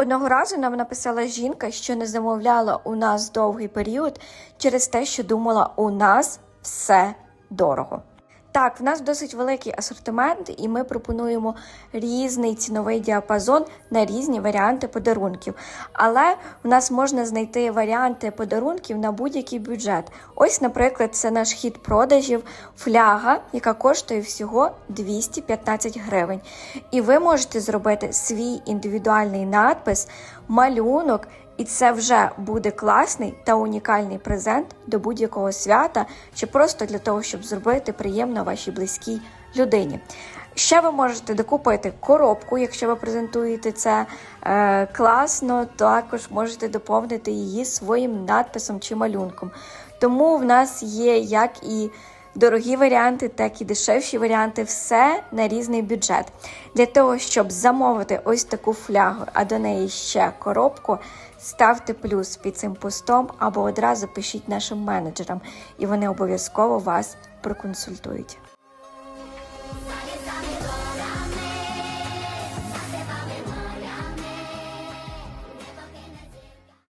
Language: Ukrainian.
Одного разу нам написала жінка, що не замовляла у нас довгий період через те, що думала, у нас все дорого. Так, в нас досить великий асортимент, і ми пропонуємо різний ціновий діапазон на різні варіанти подарунків. Але в нас можна знайти варіанти подарунків на будь-який бюджет. Ось, наприклад, це наш хід продажів фляга, яка коштує всього 215 гривень. І ви можете зробити свій індивідуальний надпис, малюнок. І це вже буде класний та унікальний презент до будь-якого свята, чи просто для того, щоб зробити приємно вашій близькій людині. Ще ви можете докупити коробку, якщо ви презентуєте це е, класно, також можете доповнити її своїм надписом чи малюнком. Тому в нас є як і дорогі варіанти, так і дешевші варіанти, все на різний бюджет. Для того, щоб замовити ось таку флягу, а до неї ще коробку, ставте плюс під цим постом або одразу пишіть нашим менеджерам, і вони обов'язково вас проконсультують.